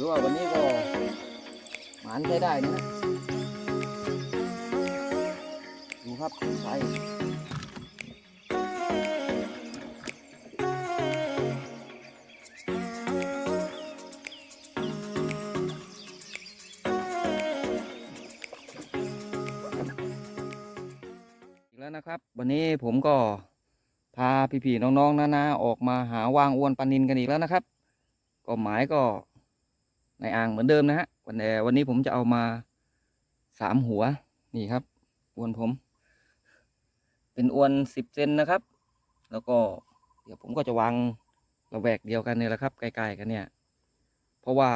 ถือว่าวันนี้ก็หมานใช้ได้นะดูครับไซส์อีกแล้วนะครับ วันนี้ผมก็พาพี่ๆน้องๆนาๆออกมาหาวางอวนปลานินกันอีกแล้วนะครับ ก็หมายก็ ในอ่างเหมือนเดิมนะฮะวันแต่วันนี้ผมจะเอามาสามหัวนี่ครับอวนผม เป็นอวนสิบเซนนะครับ แล้วก็เดี๋ยวผมก็จะวางระแวกเดียวกันเนี่ยแหละครับใกล้ๆกันเนี่ย เพราะว่า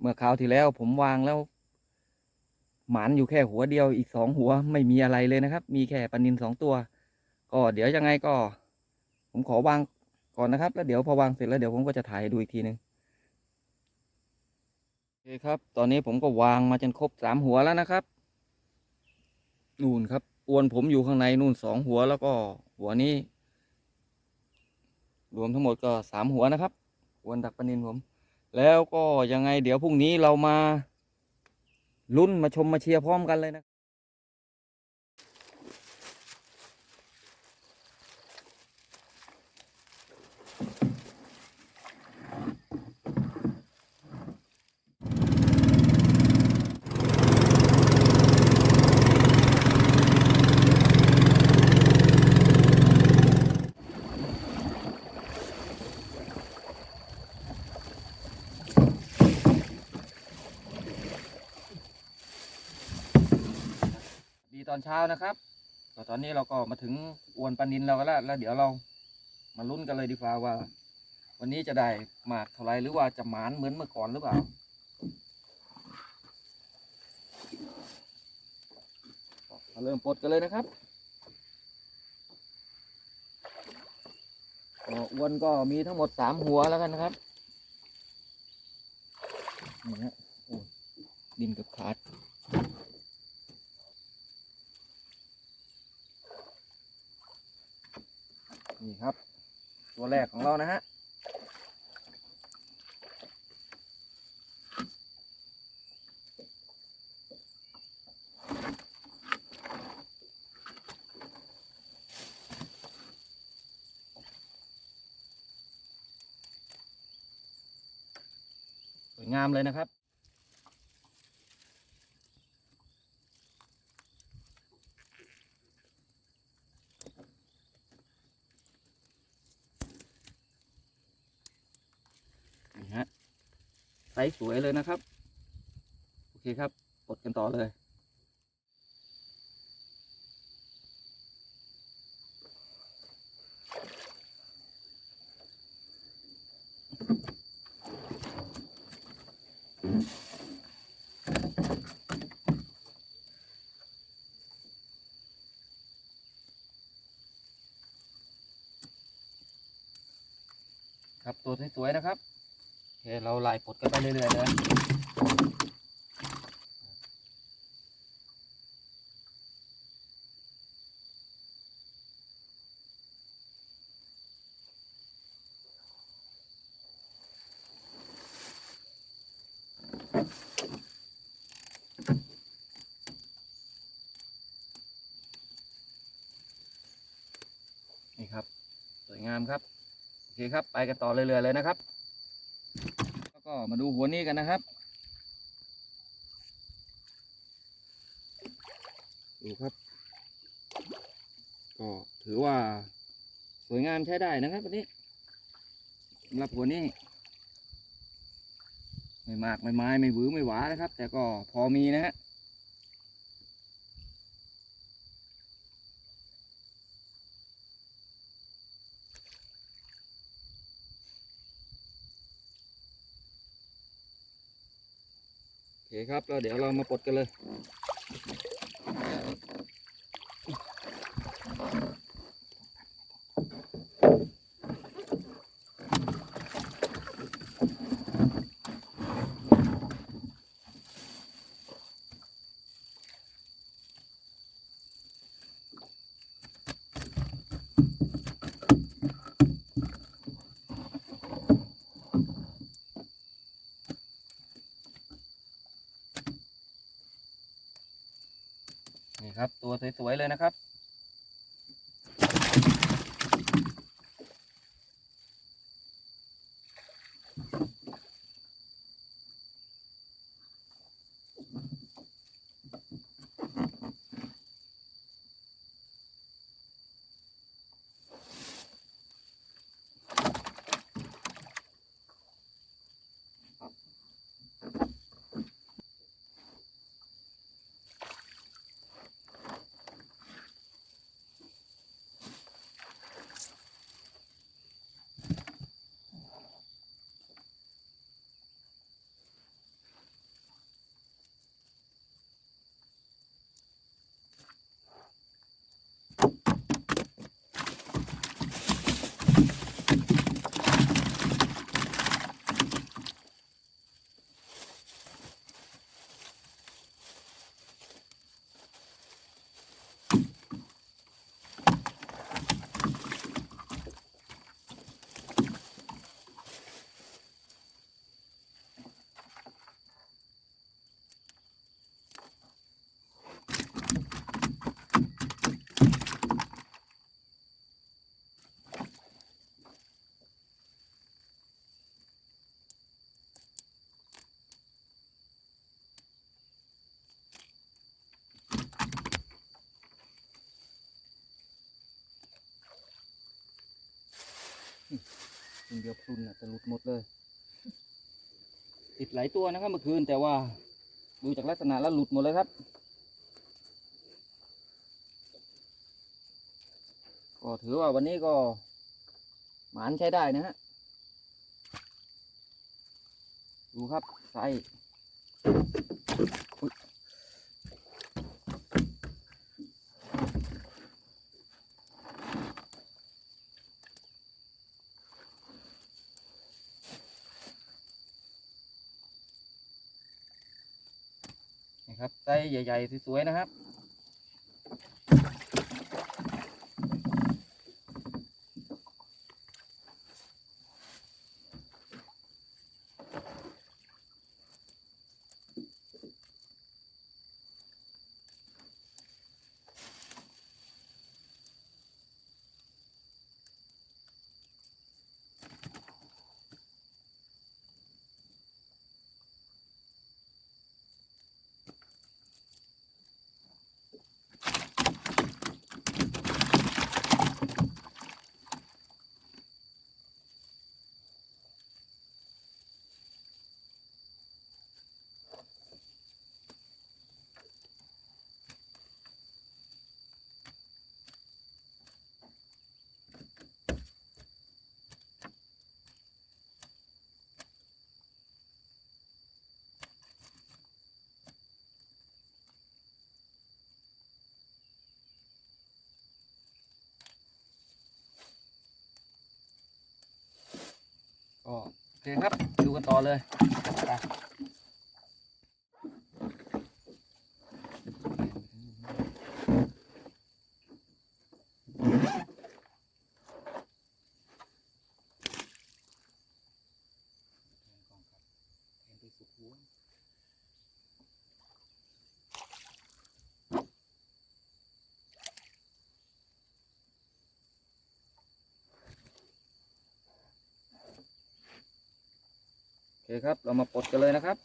เมื่อคราวที่แล้วผมวางแล้ว หมานอยู่แค่หัวเดียวอีกสองหัวไม่มีอะไรเลยนะครับ มีแค่ปลานินสองตัว ก็เดี๋ยวยังไงก็ ผมขอวางก่อนนะครับ แล้วเดี๋ยวพอวางเสร็จแล้วเดี๋ยวผมก็จะถ่ายดูอีกทีหนึ่ง อเคครับ ตอนนี้ผมก็วางมาจนครบสามหัวแล้วนะครับ นู่นครับ อวนผมอยู่ข้างในนู่นสองหัวแล้วก็หัวนี้ รวมทั้งหมดก็สามหัวนะครับ อวนดักปลานินผม แล้วก็ยังไงเดี๋ยวพรุ่งนี้เรามาลุ้นมาชมมาเชียร์พร้อมกันเลยนะ อนเช้านะครับก็ตอนนี้เราก็มาถึงอวนปลานินเรากันแล้วแล้วเดี๋ยวเรามาลุ้นกันเลยดีกว่าว่า วันนี้จะได้หมากเท่าไรหรือว่าจะหมานเหมือนเมื่อก่อนหรือเปล่า มาเริ่มปลดกันเลยนะครับอวนก็มีทั้งหมดสามหัวแล้วกันนะครับนี่ฮะโอ้ดินกับขาด นี่ครับ ตัวแรกของเรานะฮะสวยงามเลยนะครับ นี่ฮะ ไซส์สวยเลยนะครับ โอเคครับกดกันต่อเลย ครับตัวสวยๆนะครับ เคเราไล่ปลดกันไปเรื่อยๆเลยนี่ครับ สวยงามครับ โอเคครับ ไปกันต่อเรื่อยๆเลยนะครับ ก็มาดูหัวนี้กันนะครับ ดูครับ ก็ถือว่าสวยงามใช้ได้นะครับวันนี้สำหรับหัวนี้ ไม่มากไม่ไม้ไม่หวือไม่หวานะครับ แต่ก็พอมีนะฮะ เคครับแล้วเดี๋ยวเรามาปลดกันเลย โสวยๆเลยนะครับ เดียวพลุนอะจะหลุดหมดเลย ติดหลายตัวนะครับเมื่อคืนแต่ว่าดูจากลักษณะแล้วหลุดหมดเลยครับ ก็ถือว่าวันนี้ก็หมานใช้ได้นะฮะ ดูครับไซส์อุ๊ยนี่ครับ ไซส์ใหญ่ ๆ สวย ๆ นะครับ ก็โอ เคครับ ดูกันต่อเลยไปโอ เคครับ เรามาปลดกันเลยนะครับ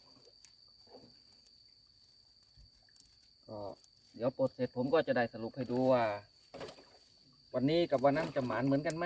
ก็เดี๋ยวปลดเสร็จผมก็จะได้สรุปให้ดูว่า วันนี้กับวันนั้นจะหมานเหมือนกันไหม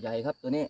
ใหญ่ครับตัวนี้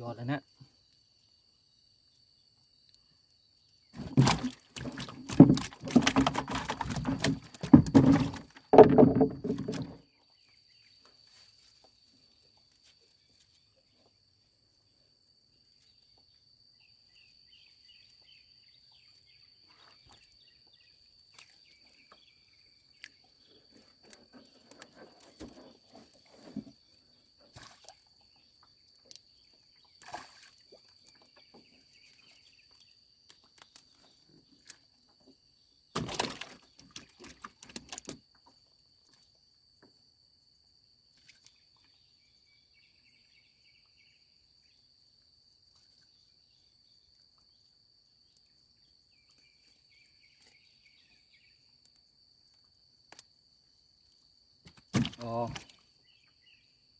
ยอดแล้วนะ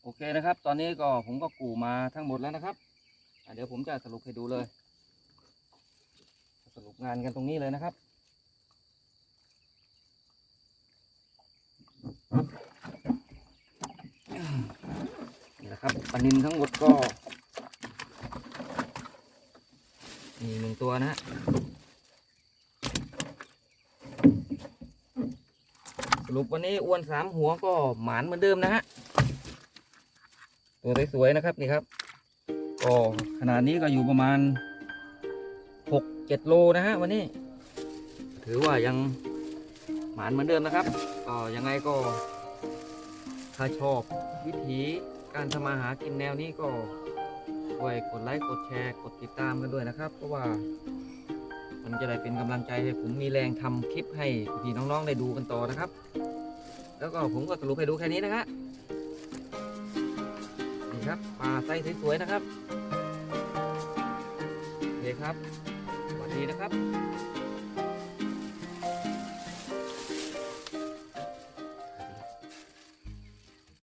โอเคนะครับ ตอนนี้ก็ผมก็กู่มาทั้งหมดแล้วนะครับเดี๋ยวผมจะสรุปให้ดูเลย สรุปงานกันตรงนี้เลยนะครับนี่แหละครับปลานินทั้งหมดก็มีหนึ่งตัวนะ รุปวันนี้อ้วนสามหัวก็หมานเหมือนเดิมนะฮะ ตัวสวยๆนะครับนี่ครับ ก็ขนาดนี้ก็อยู่ประมาณหกเจ็ดโลนะฮะวันนี้ ถือว่ายังหมานเหมือนเดิมนะครับ ก็ยังไงก็ถ้าชอบวิธีการทำมาหากินแนวนี้ก็ช่วยกดไลค์กดแชร์กดติดตามกันด้วยนะครับ เพราะว่ามันจะได้เป็นกำลังใจให้ผมมีแรงทำคลิปให้พี่น้องๆได้ดูกันต่อนะครับ แล้วก็ผมก็สรุปให้ดูแค่นี้นะฮะนี่ครับปลาไซส์สวยๆนะครับโอเคครับสวัสดีนะครับ